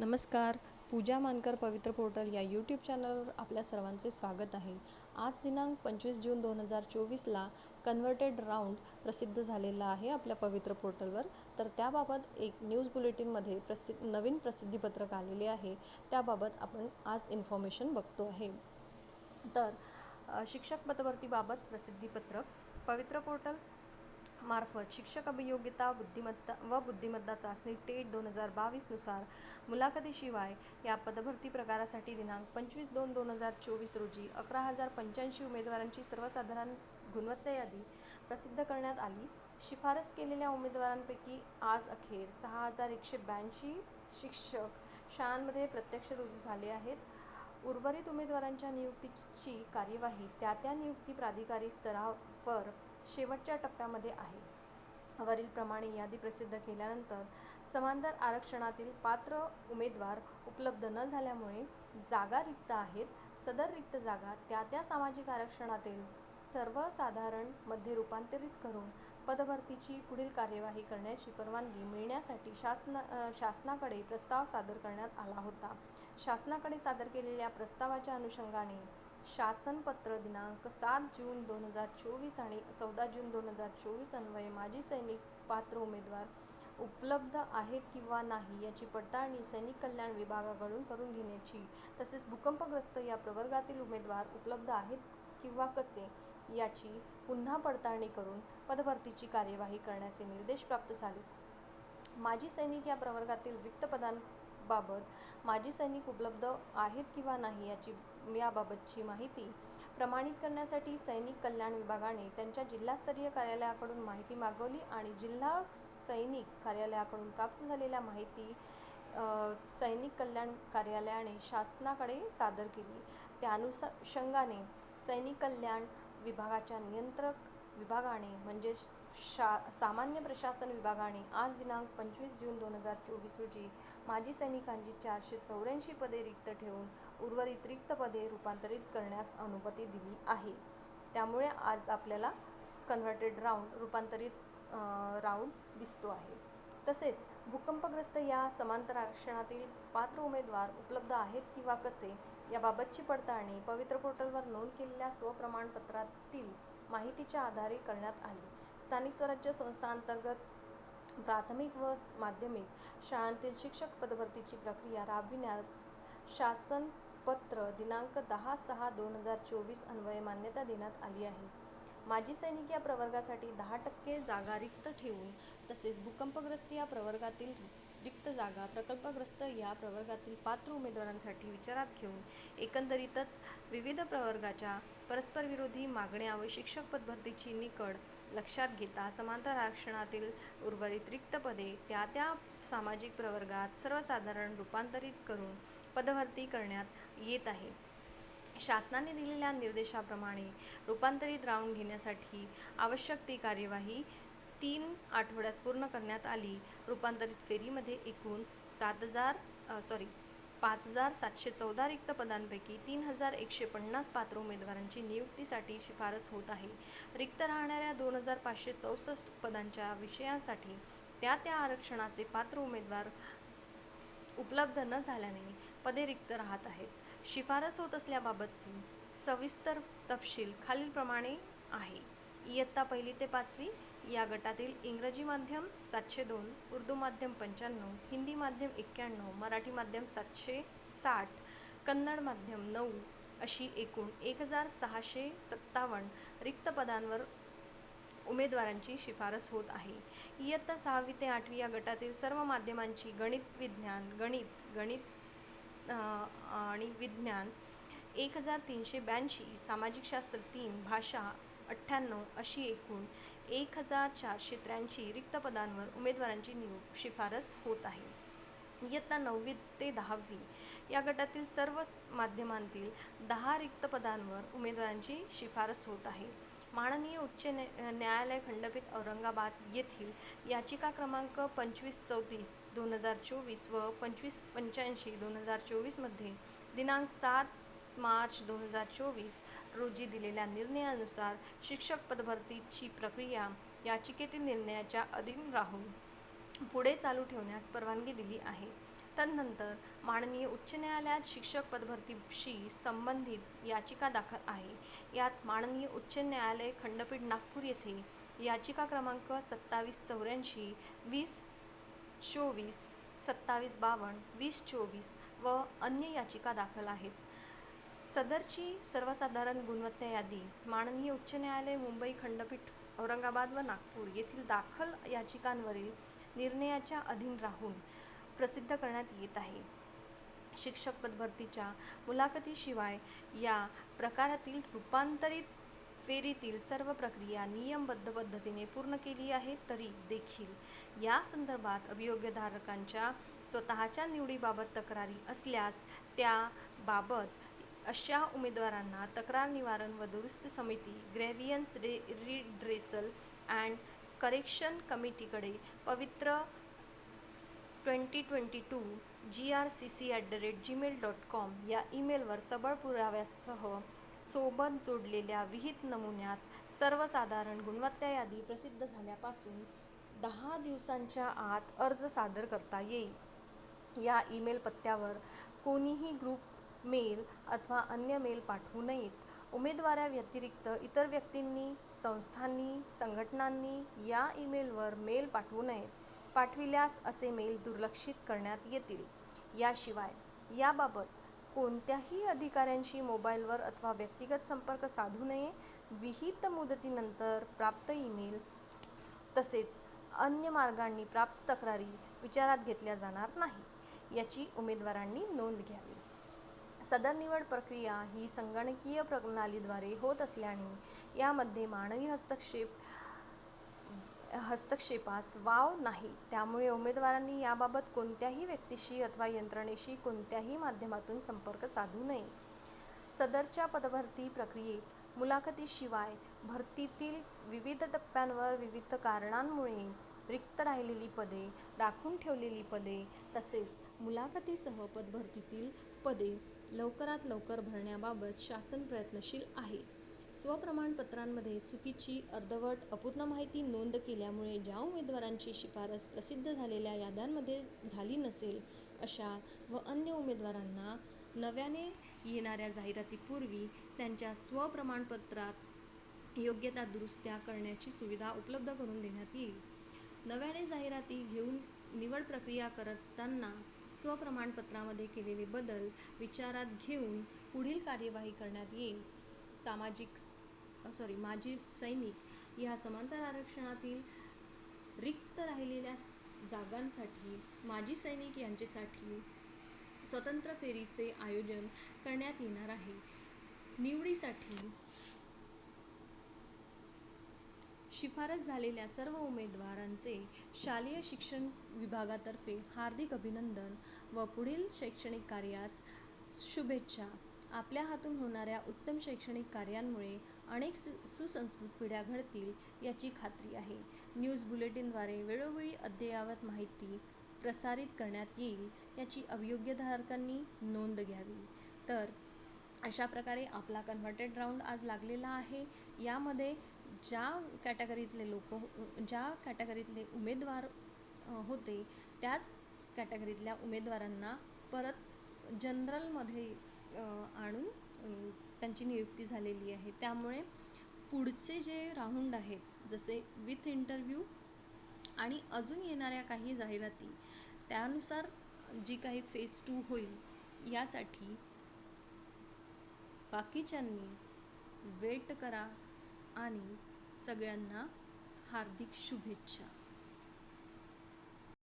नमस्कार. पूजा मानकर पवित्र पोर्टल या यूट्यूब चॅनलवर आपल्या सर्वांचे स्वागत आहे. आज दिनांक पंचवीस जून दोन हजार चोवीसला कन्व्हर्टेड राऊंड प्रसिद्ध झालेला आहे आपल्या पवित्र पोर्टलवर तर त्याबाबत एक न्यूज बुलेटिनमध्ये प्रसि नवीन प्रसिद्धीपत्रक आलेले आहे. त्याबाबत आपण आज इन्फॉर्मेशन बघतो आहे. तर शिक्षक पदभरतीबाबत प्रसिद्धीपत्रक पवित्र पोर्टल मार्फत शिक्षक अभियोग्यता बुद्धिमत्ता व बुद्धिमत्ता चाचणी टेट दोन हजार बावीसनुसार मुलाखतीशिवाय या पदभरती प्रकारासाठी दिनांक पंचवीस दोन दोन हजार चोवीस रोजी अकरा हजार पंच्याऐंशी उमेदवारांची सर्वसाधारण गुणवत्ता यादी प्रसिद्ध करण्यात आली. शिफारस केलेल्या उमेदवारांपैकी आज अखेर सहा हजार एकशे ब्याऐंशी शिक्षक शाळांमध्ये प्रत्यक्ष रुजू झाले आहेत. उर्वरित उमेदवारांच्या नियुक्तीची कार्यवाही त्या त्या नियुक्ती प्राधिकारी स्तरावर शेवटच्या टप्प्यामध्ये आहे. वरीलप्रमाणे यादी प्रसिद्ध केल्यानंतर समांतर आरक्षणातील पात्र उमेदवार उपलब्ध न झाल्यामुळे जागा रिक्त आहेत. सदर रिक्त जागा त्या त्या सामाजिक आरक्षणातील सर्वसाधारणमध्ये रूपांतरित करून पदभरतीची पुढील कार्यवाही करण्याची परवानगी मिळण्यासाठी शासना शासनाकडे प्रस्ताव सादर करण्यात आला होता. शासनाकडे सादर केलेल्या प्रस्तावाच्या अनुषंगाने शासनपत्र दिनांक सात जून दोन हजार चोवीस आणि चौदा जून दोन हजार चोवीस अन्वये माजी सैनिक पात्र उमेदवार उपलब्ध आहेत किंवा नाही याची पडताळणी सैनिक कल्याण विभागाकडून करून घेण्याची तसेच भूकंपग्रस्त या प्रवर्गातील उमेदवार उपलब्ध आहेत किंवा कसे याची पुन्हा पडताळणी करून पदभरतीची कार्यवाही करण्याचे निर्देश प्राप्त झालेत. माजी सैनिक या प्रवर्गातील रिक्त पदांबाबत माजी सैनिक उपलब्ध आहेत किंवा नाही याची याबाबतची माहिती प्रमाणित करण्यासाठी सैनिक कल्याण विभागाने त्यांच्या जिल्हास्तरीय कार्यालयाकडून माहिती मागवली आणि जिल्हा सैनिक कार्यालयाकडून प्राप्त झालेल्या माहिती सैनिक कल्याण कार्यालयाने शासनाकडे सादर केली. त्यानुषंगाने सैनिक कल्याण विभागाच्या नियंत्रक विभागाने म्हणजे शा सामान्य प्रशासन विभागाने आज दिनांक पंचवीस जून दोन हजार चोवीस रोजी माजी सैनिकांची चारशे चौऱ्याऐंशी पदे रिक्त ठेवून उर्वरित रिक्त पदे रूपांतरित करण्यास अनुमती दिली आहे. त्यामुळे आज आपल्याला कन्व्हर्टेड राऊंड रूपांतरित राऊंड दिसतो आहे. तसेच भूकंपग्रस्त या समांतर आरक्षणातील पात्र उमेदवार उपलब्ध आहेत किंवा कसे याबाबतची पडताळणी पवित्र पोर्टलवर नोंद केलेल्या स्वप्रमाणपत्रातील माहितीच्या आधारे करण्यात आली. स्थानिक स्वराज्य संस्थांतर्गत प्राथमिक व माध्यमिक शाळांतील शिक्षक पदभरतीची प्रक्रिया राबविण्यात शासन पत्र दिनांक दहा सहा दोन हजार चोवीस अन्वये मान्यता देण्यात आली आहे. माजी सैनिक या प्रवर्गासाठी दहा टक्के जागा रिक्त ठेवून तसेच भूकंपग्रस्त या प्रवर्गातील रिक्त जागा प्रकल्पग्रस्त या प्रवर्गातील पात्र उमेदवारांसाठी विचारात घेऊन एकंदरीतच विविध प्रवर्गाच्या परस्परविरोधी मागण्या व शिक्षक पदभरतीची निकड लक्षात घेता समांतर आरक्षणातील उर्वरित रिक्त पदे त्या त्या सामाजिक प्रवर्गात सर्वसाधारण रूपांतरित करून पदभरती करण्यात येत आहे. शासनाने दिलेल्या निर्देशाप्रमाणे रूपांतरित राऊंड घेण्यासाठी आवश्यक ती कार्यवाही तीन आठवड्यात पूर्ण करण्यात आली. रूपांतरित फेरीमध्ये एकूण सात हजार सॉरी पाच हजार सातशे चौदा रिक्त पदांपैकी तीन हजार एकशे पन्नास पात्र उमेदवारांची नियुक्तीसाठी शिफारस होत आहे. रिक्त राहणाऱ्या दोन हजार पाचशे चौसष्ट पदांच्या विषयांसाठी त्या त्या आरक्षणाचे पात्र उमेदवार उपलब्ध न झाल्याने पदे रिक्त राहत आहेत. शिफारस होत असल्याबाबतचे सविस्तर तपशील खालीलप्रमाणे आहे. इयत्ता पहिली ते पाचवी या गटातील इंग्रजी माध्यम सातशे दोन उर्दू माध्यम पंच्याण्णव हिंदी माध्यम एक्क्याण्णव मराठी माध्यम सातशे साठ कन्नड माध्यम नऊ अशी एकूण एक हजार सहाशे सत्तावन्न रिक्त पदांवर उमेदवारांची शिफारस होत आहे. इयत्ता सहावी ते आठवी या गटातील सर्व माध्यमांची गणित विज्ञान गणित गणित आणि विज्ञान एक हजार तीनशे ब्याऐंशी सामाजिकशास्त्र तीन भाषा अठ्ठ्याण्णव अशी एकूण एक हजार चारशे त्र्याऐंशी रिक्त पदांवर उमेदवारांची नियुक्त शिफारस होत आहे. इयत्ता नववी ते दहावी या गटातील सर्व माध्यमांतील दहा रिक्त पदांवर उमेदवारांची शिफारस होत आहे. माननीय उच्च न्या- न्यायालय खंडपीठ औरंगाबाद येथील याचिका क्रमांक पंचवीस चौतीस दोन हजार चोवीस व पंचवीस पंच्याऐंशी दोन हजार चोवीसमध्ये दिनांक सात मार्च दोन हजार चोवीस रोजी दिलेल्या निर्णयानुसार शिक्षक पदभरतीची प्रक्रिया याचिकेतील निर्णयाच्या अधीन राहून पुढे चालू ठेवण्यास परवानगी दिली आहे. तदनंतर माननीय उच्च न्यायालयात शिक्षक पदभरतीशी संबंधित याचिका दाखल आहे. यात माननीय उच्च न्यायालय खंडपीठ नागपूर येथे याचिका क्रमांक सत्तावीस चौऱ्याऐंशी वीस चोवीस सत्तावीस बावन्न वीस चोवीस व अन्य याचिका दाखल आहेत. सदरची सर्वसाधारण गुणवत्ता यादी माननीय उच्च न्यायालय मुंबई खंडपीठ औरंगाबाद व नागपूर येथील दाखल याचिकांवरील निर्णयाच्या अधीन राहून प्रसिद्ध करण्यात येत आहे. शिक्षक पदभरतीच्या मुलाखतीशिवाय या प्रकारातील रूपांतरित फेरीतील सर्व प्रक्रिया नियमबद्ध पद्धतीने पूर्ण केली आहे तरी देखील या संदर्भात अभियोग्यधारकांच्या स्वतःच्या निवडीबाबत तक्रारी असल्यास त्याबाबत अशा उमेदवारांना तक्रार निवारण व दुरुस्ती समिती ग्रॅव्हियन्स रे redressal and correction कमिटीकडे Pavitra twenty twenty two G R C C at the rate gmail dot com या ईमेलवर सबळ पुराव्यासह सोबत जोडलेल्या विहित नमुन्यात सर्वसाधारण गुणवत्ता यादी प्रसिद्ध झाल्यापासून दहा दिवसांच्या आत अर्ज सादर करता येईल. या ईमेल पत्त्यावर कोणीही ग्रुप मेल अथवा अन्य मेल पाठवू नयेत. उमेदवाराव्यतिरिक्त इतर व्यक्तींनी संस्थांनी संघटनांनी या ईमेलवर मेल पाठवू नयेत. पाठविल्यास असे मेल दुर्लक्षित करण्यात येतील. याशिवाय याबाबत कोणत्याही अधिकाऱ्यांशी मोबाईलवर अथवा व्यक्तिगत संपर्क साधू नये. विहित मुदतीनंतर प्राप्त ईमेल तसेच अन्य मार्गांनी प्राप्त तक्रारी विचारात घेतल्या जाणार नाही याची उमेदवारांनी नोंद घ्यावी. सदर निवड प्रक्रिया ही संगणकीय प्रणालीद्वारे होत असल्याने यामध्ये मानवी हस्तक्षेप हस्तक्षेपास वाव नाही. त्यामुळे उमेदवारांनी याबाबत कोणत्याही व्यक्तीशी अथवा यंत्रणेशी कोणत्याही माध्यमातून संपर्क साधू नये. सदरच्या पदभरती प्रक्रियेत मुलाखतीशिवाय भरतीतील विविध टप्प्यांवर विविध कारणांमुळे रिक्त राहिलेली पदे राखून ठेवलेली पदे तसेच मुलाखतीसह पदभरतीतील पदे लवकरात लवकर भरण्याबाबत शासन प्रयत्नशील आहे. स्वप्रमाणपत्रांमध्ये चुकीची अर्धवट अपूर्ण माहिती नोंद केल्यामुळे ज्या उमेदवारांची शिफारस प्रसिद्ध झालेल्या याद्यांमध्ये झाली नसेल अशा व अन्य उमेदवारांना नव्याने येणाऱ्या जाहिरातीपूर्वी त्यांच्या स्वप्रमाणपत्रात योग्यता दुरुस्त्या करण्याची सुविधा उपलब्ध करून देण्यात येईल. नव्याने जाहिराती घेऊन निवड प्रक्रिया करताना स्वप्रमाणपत्रामध्ये केलेले बदल विचारात घेऊन पुढील कार्यवाही करण्यात येईल. सामाजिक सॉरी माजी सैनिक या समांतर आरक्षणातील रिक्त राहिलेल्या जागांसाठी माजी सैनिक यांच्यासाठी स्वतंत्र फेरीचे आयोजन करण्यात येणार आहे. निवडीसाठी शिफारस झालेल्या सर्व उमेदवारांचे शालेय शिक्षण विभागातर्फे हार्दिक अभिनंदन व पुढील शैक्षणिक कार्यास शुभेच्छा. आपल्या हातून होणाऱ्या उत्तम शैक्षणिक कार्यांमुळे अनेक सु सुसंस्कृत पिढ्या घडतील याची खात्री आहे. न्यूज बुलेटिनद्वारे वेळोवेळी अद्ययावत माहिती प्रसारित करण्यात येईल याची अभियोग्यधारकांनी नोंद घ्यावी. तर अशा प्रकारे आपला कन्व्हर्टेड राऊंड आज लागलेला आहे. यामध्ये ज्या कॅटेगरीतले लोक हो-, ज्या कॅटेगरीतले उमेदवार होते त्याच कॅटेगरीतल्या उमेदवारांना परत जनरलमध्ये आणून त्यांची नियुक्ती झालेली आहे. त्यामुळे पुढचे जे राऊंड आहेत जसे विथ इंटरव्ह्यू आणि अजून येणाऱ्या काही जाहिराती त्यानुसार जी काही फेज टू होईल यासाठी बाकीच्यांनी वेट करा आणि सगळ्यांना हार्दिक शुभेच्छा.